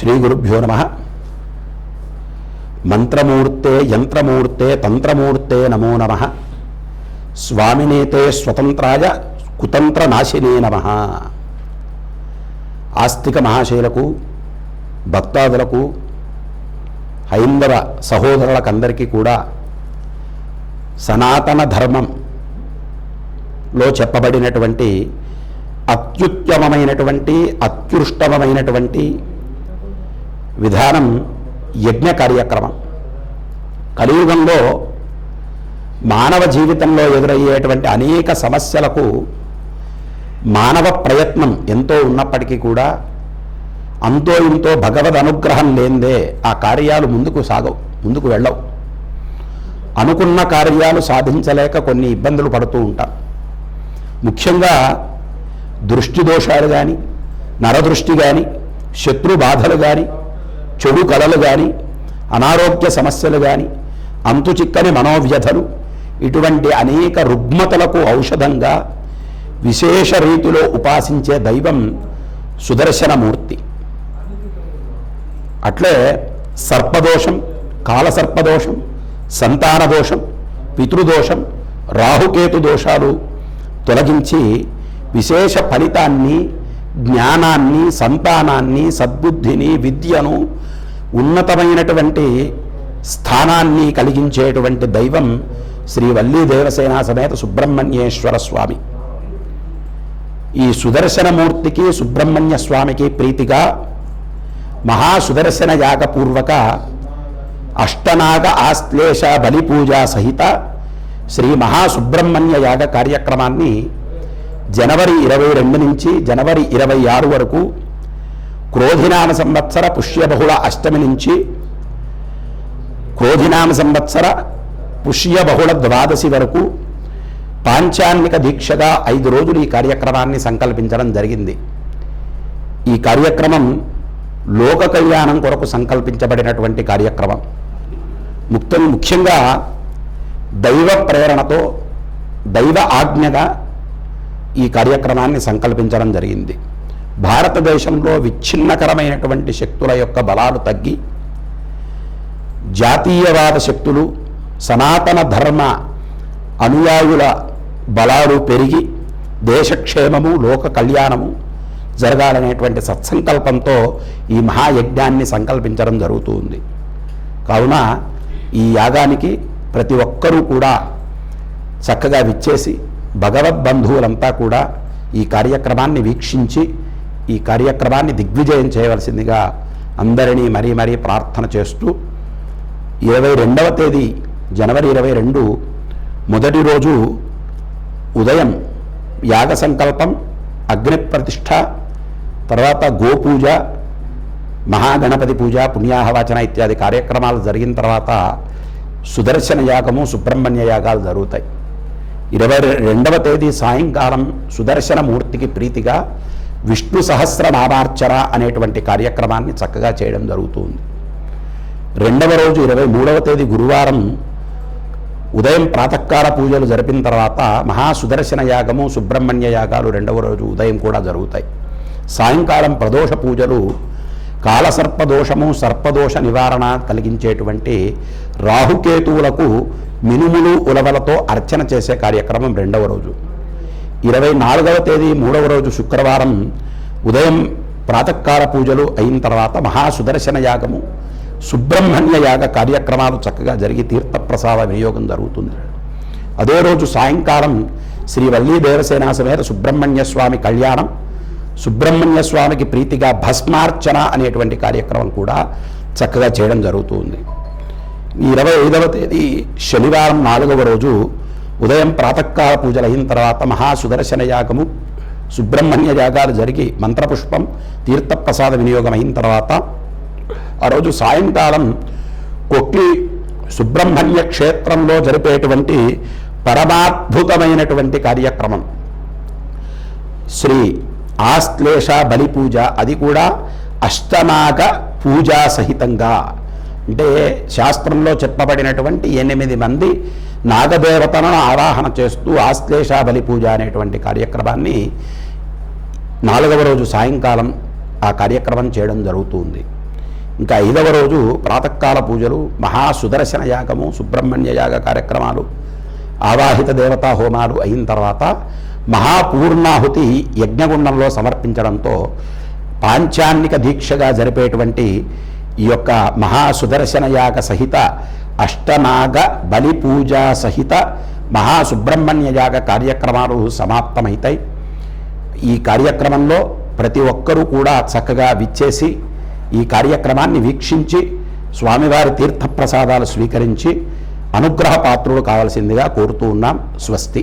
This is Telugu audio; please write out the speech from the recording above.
శ్రీ గురుభ్యో నమ మంత్రమూర్తే యంత్రమూర్తే తంత్రమూర్తే నమో నమ స్వామినేతే స్వతంత్రాయ కుతంత్ర నాశినే నమ ఆస్తిక మహాశైలకు భక్తాదులకు హైందవ సహోదరులకందరికీ కూడా సనాతన ధర్మంలో చెప్పబడినటువంటి అత్యుత్తమమైనటువంటి అత్యుష్టమమైనటువంటి విధానం యజ్ఞ కార్యక్రమం. కలియుగంలో మానవ జీవితంలో ఎదురయ్యేటువంటి అనేక సమస్యలకు మానవ ప్రయత్నం ఎంతో ఉన్నప్పటికీ కూడా అంతో ఇంతో భగవద్ అనుగ్రహం లేనిదే ఆ కార్యాలు ముందుకు సాగవు ముందుకు వెళ్ళవు. అనుకున్న కార్యాలు సాధించలేక కొన్ని ఇబ్బందులు పడుతూ ఉంటాం. ముఖ్యంగా దృష్టి దోషాలు కానీ నరదృష్టి కానీ శత్రు బాధలు కానీ చెడు కళలు కానీ అనారోగ్య సమస్యలు కానీ అంతు చిక్కని మనోవ్యధలు ఇటువంటి అనేక రుగ్మతలకు ఔషధంగా విశేష రీతిలో ఉపాసించే దైవం సుదర్శనమూర్తి. అట్లే సర్పదోషం కాలసర్పదోషం సంతాన దోషం పితృదోషం రాహుకేతు దోషాలు తొలగించి విశేష ఫలితాన్ని జ్ఞానాన్ని సంతానాన్ని సద్బుద్ధిని విద్యను ఉన్నతమైనటువంటి స్థానాన్ని కలిగించేటువంటి దైవం శ్రీ వల్లీ దేవసేన సమేత సుబ్రహ్మణ్యేశ్వర స్వామి. ఈ సుదర్శనమూర్తికి సుబ్రహ్మణ్య స్వామికి ప్రీతిగా మహాసుదర్శన యాగపూర్వక అష్టనాగ ఆశ్లేష బలిపూజ సహిత శ్రీ మహాసుబ్రహ్మణ్య యాగ కార్యక్రమాన్ని జనవరి ఇరవై రెండు నుంచి జనవరి ఇరవై ఆరు వరకు క్రోధినామ సంవత్సర పుష్యబహుళ అష్టమి నుంచి క్రోధినామ సంవత్సర పుష్యబహుళ ద్వాదశి వరకు పాంచాన్మిక దీక్షగా ఐదు రోజులు ఈ కార్యక్రమాన్ని సంకల్పించడం జరిగింది. ఈ కార్యక్రమం లోక కళ్యాణం కొరకు సంకల్పించబడినటువంటి కార్యక్రమం. ముక్త ముఖ్యంగా దైవ ప్రేరణతో దైవ ఆజ్ఞగా ఈ కార్యక్రమాన్ని సంకల్పించడం జరిగింది. భారతదేశంలో విచ్ఛిన్నకరమైనటువంటి శక్తుల యొక్క బలాలు తగ్గి జాతీయవాద శక్తులు సనాతన ధర్మ అనుయాయుల బలాలు పెరిగి దేశక్షేమము లోక కళ్యాణము జరగాలనేటువంటి సత్సంకల్పంతో ఈ మహాయజ్ఞాన్ని సంకల్పించడం జరుగుతుంది. కావున ఈ యాగానికి ప్రతి ఒక్కరూ కూడా చక్కగా విచ్చేసి భగవద్బంధువులంతా కూడా ఈ కార్యక్రమాన్ని వీక్షించి ఈ కార్యక్రమాన్ని దిగ్విజయం చేయవలసిందిగా అందరినీ మరీ మరీ ప్రార్థన చేస్తూ ఇరవై రెండవ తేదీ జనవరి ఇరవై రెండు మొదటి రోజు ఉదయం యాగ సంకల్పం అగ్ని ప్రతిష్ట తర్వాత గోపూజ మహాగణపతి పూజ పుణ్యాహవాచన ఇత్యాది కార్యక్రమాలు జరిగిన తర్వాత సుదర్శన యాగము సుబ్రహ్మణ్య యాగాలు జరుగుతాయి. ఇరవై రెండవ తేదీ సాయంకాలం సుదర్శన మూర్తికి ప్రీతిగా విష్ణు సహస్రనామార్చన అనేటువంటి కార్యక్రమాన్ని చక్కగా చేయడం జరుగుతుంది. రెండవ రోజు ఇరవై మూడవ తేదీ గురువారం ఉదయం ప్రాతకాల పూజలు జరిపిన తర్వాత మహాసుదర్శన యాగము సుబ్రహ్మణ్య యాగాలు రెండవ రోజు ఉదయం కూడా జరుగుతాయి. సాయంకాలం ప్రదోష పూజలు కాలసర్పదోషము సర్పదోష నివారణ కలిగించేటువంటి రాహుకేతువులకు మినుములు ఉలవలతో అర్చన చేసే కార్యక్రమం రెండవ రోజు. ఇరవై నాలుగవ తేదీ మూడవ రోజు శుక్రవారం ఉదయం ప్రాతకాల పూజలు అయిన తర్వాత మహాసుదర్శన యాగము సుబ్రహ్మణ్య యాగ కార్యక్రమాలు చక్కగా జరిగి తీర్థప్రసాద వినియోగం జరుగుతుంది. అదే రోజు సాయంకాలం శ్రీ వల్లీ దేవసేనా సమేత సుబ్రహ్మణ్య స్వామి కళ్యాణం సుబ్రహ్మణ్య స్వామికి ప్రీతిగా భస్మార్చన అనేటువంటి కార్యక్రమం కూడా చక్కగా చేయడం జరుగుతుంది. ఇరవై ఐదవ తేదీ శనివారం నాలుగవ రోజు ఉదయం ప్రాతకాల పూజలు అయిన తర్వాత మహాసుదర్శన యాగము సుబ్రహ్మణ్య యాగాలు జరిగి మంత్రపుష్పం తీర్థప్రసాద వినియోగం అయిన తర్వాత ఆ రోజు సాయంకాలం కొక్కి సుబ్రహ్మణ్య క్షేత్రంలో జరిపేటువంటి పరమాద్భుతమైనటువంటి కార్యక్రమం. శ్రీ ఆశ్లేష బలి పూజ అది కూడా అష్టనాగ పూజా సహితంగా. అంటే శాస్త్రంలో చెప్పబడినటువంటి ఎనిమిది మంది నాగదేవతలను ఆవాహన చేస్తూ ఆశ్లేష బలి పూజ అనేటువంటి కార్యక్రమాన్ని నాలుగవ రోజు సాయంకాలం ఆ కార్యక్రమం చేయడం జరుగుతుంది. ఇంకా ఐదవ రోజు ప్రాతకాల పూజలు మహాసుదర్శన యాగము సుబ్రహ్మణ్య యాగ కార్యక్రమాలు ఆవాహిత దేవతా హోమాలు అయిన తర్వాత మహాపూర్ణాహుతి యజ్ఞగుండంలో సమర్పించడంతో పాంచాన్నిక దీక్షగా జరిపేటువంటి ఈ యొక్క మహాసుదర్శన యాగ సహిత అష్టనాగ బలి పూజా సహిత మహాసుబ్రహ్మణ్య యాగ కార్యక్రమాలు సమాప్తమవుతాయి ఈ కార్యక్రమంలో ప్రతి ఒక్కరూ కూడా చక్కగా విచ్చేసి ఈ కార్యక్రమాన్ని వీక్షించి స్వామివారి తీర్థప్రసాదాలు స్వీకరించి అనుగ్రహ పాత్రులు కావాల్సిందిగా కోరుతూ ఉన్నాం. స్వస్తి.